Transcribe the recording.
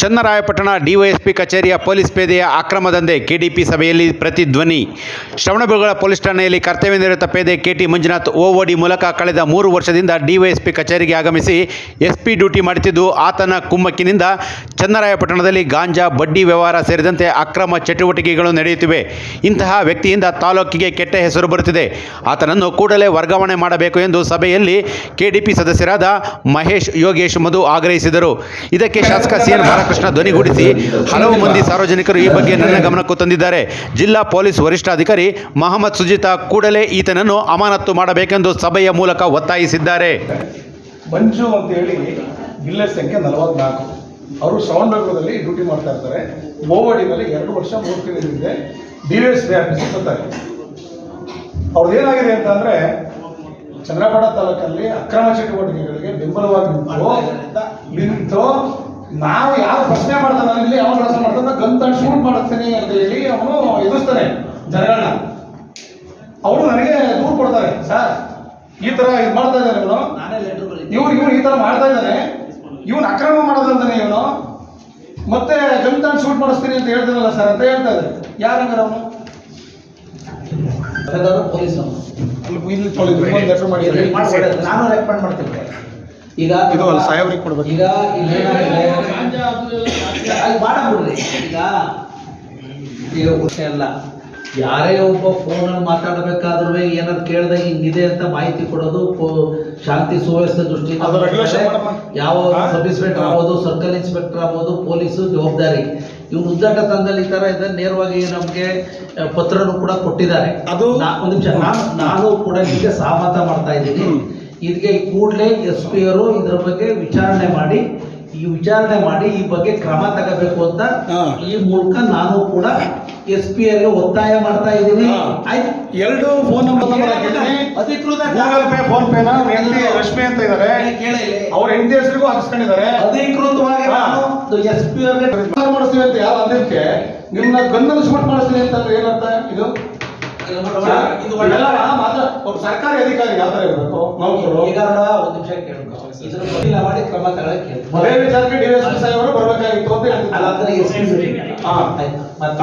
Channarayapatna DYSP ಕಚೇರಿಯ police ಪೇದೆಯ ಅಕ್ರಮ ದಂಧೆ ಕೆಡಿಪಿ ಸಭೆಯಲ್ಲಿ ಪ್ರತಿಧ್ವನಿ. ಶ್ರವಣಬೆಳಗೊಳ ಪೊಲೀಸ್ ಠಾಣೆಯಲ್ಲಿ ಕರ್ತವ್ಯ ನಿರತ ಪೇದೆ ಕೆಟಿ ಮಂಜುನಾಥ್ ಓಓಡಿ ಮೂಲಕ ಕಳೆದ ಮೂರು ವರ್ಷದಿಂದ ಡಿವೈಎಸ್ಪಿ ಕಚೇರಿಗೆ ಆಗಮಿಸಿ ಎಸ್ಪಿ ಡ್ಯೂಟಿ ಮಾಡುತ್ತಿದ್ದು, ಆತನ ಕುಮ್ಮಕ್ಕಿನಿಂದ ಚನ್ನರಾಯಪಟ್ಟಣದಲ್ಲಿ ಗಾಂಜಾ, ಬಡ್ಡಿ ವ್ಯವಹಾರ ಸೇರಿದಂತೆ ಅಕ್ರಮ ಚಟುವಟಿಕೆಗಳು ನಡೆಯುತ್ತಿವೆ. ಇಂತಹ ವ್ಯಕ್ತಿಯಿಂದ ತಾಲೂಕಿಗೆ ಕೆಟ್ಟ ಹೆಸರು ಬರುತ್ತಿದೆ. ಆತನನ್ನು ಕೂಡಲೇ ವರ್ಗಾವಣೆ ಮಾಡಬೇಕು ಎಂದು ಸಭೆಯಲ್ಲಿ ಕೆಡಿಪಿ ಸದಸ್ಯರಾದ ಮಹೇಶ್ ಯೋಗೇಶ್ ಮಧು ಆಗ್ರಹಿಸಿದರು. ಇದಕ್ಕೆ ಶಾಸಕ ಸಿಎನ್ ಬಾಲಕೃಷ್ಣ ಧ್ವನಿಗೂಡಿಸಿ ಹಲವು ಮಂದಿ ಸಾರ್ವಜನಿಕರು ಈ ಬಗ್ಗೆ ನನ್ನ ಗಮನಕ್ಕೂ ತಂದಿದ್ದಾರೆ. ಜಿಲ್ಲಾ ಪೊಲೀಸ್ ವರಿಷ್ಠಾಧಿಕಾರಿ ಮಹಮ್ಮದ್ ಸುಜಿತಾ ಕೂಡಲೇ ಈತನನ್ನು ಅಮಾನತ್ತು ಮಾಡಬೇಕೆಂದು ಸಭೆಯ ಮೂಲಕ ಒತ್ತಾಯಿಸಿದ್ದಾರೆ. ಮಂಜು ಅಂತ ಹೇಳಿ ಜಿಲ್ಲೆ ಸಂಖ್ಯೆ ನಲವತ್ನಾಲ್ಕು. ಅವರು ಶ್ರವಣಬೆಳಗೊಳದಲ್ಲಿ ಡ್ಯೂಟಿ ಮಾಡ್ತಾ ಇರ್ತಾರೆ. ಓವಡಿನಲ್ಲಿ ಎರಡು ವರ್ಷ ಮೂರು ತಿಂಗಳಿಂದ ಡಿ ಎಸ್ ಪಿ ಆಫೀಸ್ ಬರ್ತಾರೆ ಅವ್ರದ್ದು ಏನಾಗಿದೆ ಅಂತ ಅಂದ್ರೆ ಚಂದ್ರಪಡ ತಾಲೂಕಲ್ಲಿ ಅಕ್ರಮ ಚಟುವಟಿಕೆಗಳಿಗೆ ಬೆಂಬಲವಾಗಿ ನಿಂತು ನಿಂತು ನಾವು ಯಾವ ಪ್ರಶ್ನೆ ಮಾಡ್ತಾನೆ ಇಲ್ಲಿ ಯಾವ ಪ್ರಶ್ನೆ ಮಾಡ್ತಾನೆ ಗನ್ ತಂದು ಶೂಟ್ ಮಾಡಿಸ್ತೀನಿ ಅಂತ ಹೇಳಿ ಅವನು ಎದುರಿಸ್ತಾನೆ ಜನಗಳನ್ನ. ಅವರು ನನಗೆ ದೂರು ಕೊಡ್ತಾರೆ ಸರ್ ಈ ತರ ಇದು ಮಾಡ್ತಾ ಇದ್ದಾನೆ ಇವನು. ಇವ್ರು ಇವ್ರು ಈ ತರ ಮಾಡ್ತಾ ಇದ್ದಾನೆ. ಇವನು ಅಕ್ರಮ ಮಾಡೋದಂತಾನೆ ಇವನು. ಮತ್ತೆ ಗಂಟನ್ ಶೂಟ್ ಮಾಡಿಸ್ತೀನಿ ಅಂತ ಹೇಳ್ತಾನಲ್ಲ ಸರ್ ಅಂತ ಹೇಳ್ತಾ ಇದ್ದಾರೆ ಯಾರಂಗಾರ ಅವನು? ಪೊಲೀಸ್. ತೊಳೆದು ಇಲ್ಲಿ ನಾನು ರೆಕಮೆಂಡ್ ಮಾಡ್ತೀನಿ. ಈಗ ಇದು ಅಲ್ಲ, ಸಾಹೇಬ್ರಿಗೆ ಕೊಡ್ಬೇಕು. ಈಗ ಅಲ್ಲಿ ಮಾಡಬಿಡ್ರಿ ಈಗ ಈಗ ವಿಷಯ ಅಲ್ಲ ಯಾರೇ ಒಬ್ಬ ಫೋನಲ್ಲಿ ಮಾತಾಡಬೇಕಾದ್ರೂ ಏನಾದ್ರು ಕೇಳಿದಾಗ ಹಿಂಗಿದೆ ಅಂತ ಮಾಹಿತಿ ಕೊಡೋದು ಶಾಂತಿ ಸುವ್ಯವಸ್ಥೆ ದೃಷ್ಟಿಯಿಂದ. ಯಾವ? ಸಬ್ ಇನ್ಸ್ಪೆಕ್ಟರ್ ಆಗ್ಬೋದು ಸರ್ಕಲ್ ಇನ್ಸ್ಪೆಕ್ಟರ್ ಆಗ್ಬೋದು ಪೊಲೀಸ್ ಜವಾಬ್ದಾರಿ. ಇವ್ನು ಉದ್ದಾಟ ತಂದಲ್ಲಿ ಈ ತರ ಇದೆ ನೇರವಾಗಿ ನಮಗೆ ಪತ್ರನು ಕೂಡ ಕೊಟ್ಟಿದ್ದಾರೆ. ಅದು- ಒಂದು ನಿಮಿಷ ನಾನು ನಾನು ಕೂಡ ನಿಮಗೆ ಸಹಮತ ಮಾಡ್ತಾ ಇದ್ದೀನಿ. ಇದಕ್ಕೆ ಕೂಡಲೇ ಎಸ್ ಪಿ ಅವರು ಇದ್ರ ಬಗ್ಗೆ ವಿಚಾರಣೆ ಮಾಡಿ ಈ ವಿಚಾರಣೆ ಮಾಡಿ ಈ ಬಗ್ಗೆ ಕ್ರಮ ತಗೋಬೇಕು ಅಂತ ಈ ಮೂಲಕ ನಾನು ಕೂಡ ಎಸ್ ಪಿ ಅವರಿಗೆ ಒತ್ತಾಯ ಮಾಡ್ತಾ ಇದ್ದೀನಿ. ಆಯ್ತು. ಎರಡು ಫೋನ್ ನಂಬರ್ ಅಧಿಕೃತ ಗೂಗಲ್ ಪೇ ಫೋನ್ ಪೇನ ರಶ್ಮಿ ಅಂತ ಇದ್ದಾರೆ ಅವ್ರ ಹೆಂಡತಿ ಹೆಸರಿಗೂ ಹಾಕಿಸ್ಕೊಂಡಿದ್ದಾರೆ. ಅಧಿಕೃತವಾಗಿ ನಾನು ಎಸ್ ಪಿ ಅವರಿಗೆ ಮಾಡಿಸ್ತೀವಿ ಅಂತ ಯಾವ ಅದಕ್ಕೆ ನಿಮ್ಮನ್ನ ಗಂಧನ ಶೂಟ್ ಮಾಡಿಸ್ತೀನಿ ಅಂತ ಅಂದ್ರೆ ಏನರ್ಥ ಇದು? ಸರ್ಕಾರಿ ಅಧಿಕಾರಿ ಯಾವ ಥರ ಇರಬೇಕು ನೌಕರರು ಈಗ ನೋಡ, ಒಂದ್ ನಿಮಿಷ ಕೇಳ್ಕೊ ಇದ್ರ ಬಗ್ಗೆ ಮಾಡಿ ಕ್ರಮ ತಗೊಳಕ್ಕೆ ಹೇಳಿ. ಅದೇ ವಿಚಾರಕ್ಕೆ ಡಿ ಎಸ್ ಪಿ ಸಾಹೇಬರು ಬರ್ಬೇಕಾಗಿತ್ತು ಅಂತ ಹೇಳ್ತಿದ್ದಾರೆ ಅಲ್ಲ ಅಂದ್ರೆ ಎಸ್ ಪಿ ಹಾ. ಆಯ್ತು. ಮತ್ತೆ